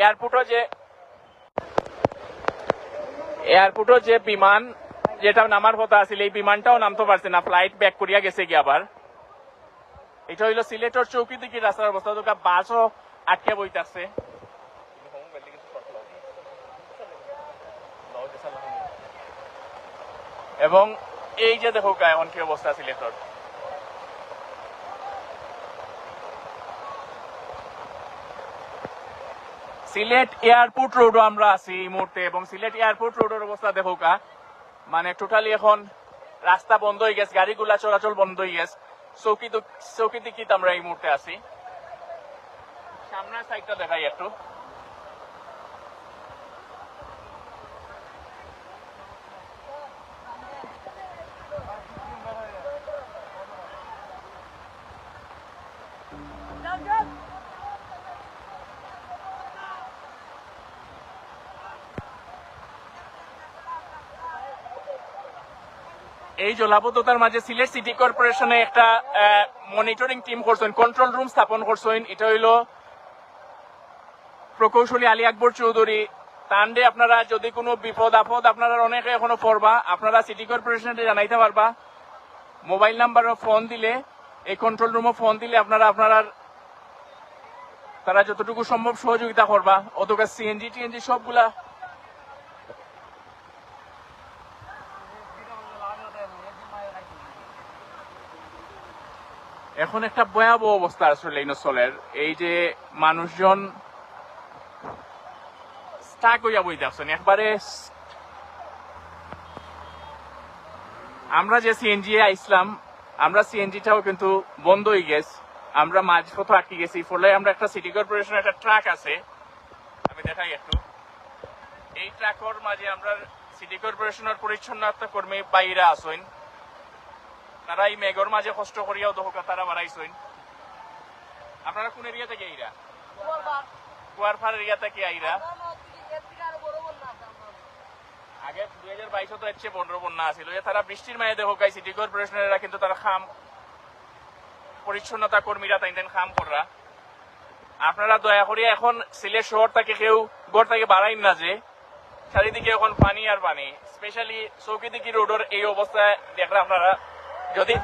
এয়ারপোর্টও যে এয়ারপোর্টও যে বিমান যেটা নামার কথা আছিল, এই বিমানটাও নামতে পারছে না। ফ্লাইট ব্যাক করিয়া গেছে কি আবার। এটা হইল সিলেটের চৌকি দিকে রাস্তার অবস্থা। তো বাসও আটকে বইতাছে। এবং এই যে দেখো এখন কি অবস্থা সিলেটের। সিলেট এয়ারপোর্ট রোডও আমরা আছি এই মুহূর্তে এবং সিলেট এয়ারপোর্ট রোডের অবস্থা দেখো কা মানে টোটালি এখন রাস্তা বন্ধ হয়ে গেছে, গাড়িগুলা চলাচল বন্ধ হয়ে গেছে। চৌকি চৌকি দিকিত আমরা এই মুহূর্তে আছি। সামনের সাইডটা দেখাই একটু। এই জলাবদ্ধতার মাঝে সিলেট সিটি কর্পোরেশনে একটা মনিটরিং টিম করছেন কন্ট্রোল রুম স্থাপন করছেন। এটা হইল প্রকৌশলী আলী আকবর চৌধুরী। তান্ডে আপনারা যদি কোনো বিপদ, আপদ আপনারা অনেকে এখনও পড়বা, আপনারা সিটি কর্পোরেশনে জানাইতে পারবা। মোবাইল নাম্বারও ফোন দিলে, এই কন্ট্রোল রুমও ফোন দিলে আপনারা আপনারা তারা যতটুকু সম্ভব সহযোগিতা করবা। অতটা সিএনজি টিএনজি সবগুলা এখন একটা ভয়াবহ অবস্থা আসলে এই নসলের এই যে মানুষজন একবারে আমরা যে সিএনজি আইসলাম, আমরা সিএনজিটাও কিন্তু বন্ধ হয়ে গেছে। আমরা মাঝপথ আটকে গেছি। ফলে আমরা একটা সিটি কর্পোরেশনের একটা ট্রাক আছে। আমি দেখাই একটু। এই ট্রাকর মাঝে আমরা সিটি কর্পোরেশনের পরিচ্ছন্নতা কর্মী বাইরে আসইন তারা এই মেঘর মাঝে কষ্ট করিয়াও দহকা তারা বাড়াইছেন আপনারা কোন এরিয়া থেকে আইরা কুয়ারফার এরিয়া থেকে আইরা আগে দুই হাজার বাইশে তো হচ্ছে বন্ড বন্যা আছিল। তারা বৃষ্টির মায়ে দেখো গাই সিটি কর্পোরেশনের কিন্তু তারা খাম পরিচ্ছন্নতা কর্মীরা তাই দেন খাম কররা আপনারা দয়া করিয়া এখন সিলেট শহর থেকে কেউ গড় থেকে বাড়াইন না যে। চারিদিকে এখন পানি আর পানি। স্পেশালি চৌকিদিকি রোডের এই অবস্থায় দেখলে আপনারা যদি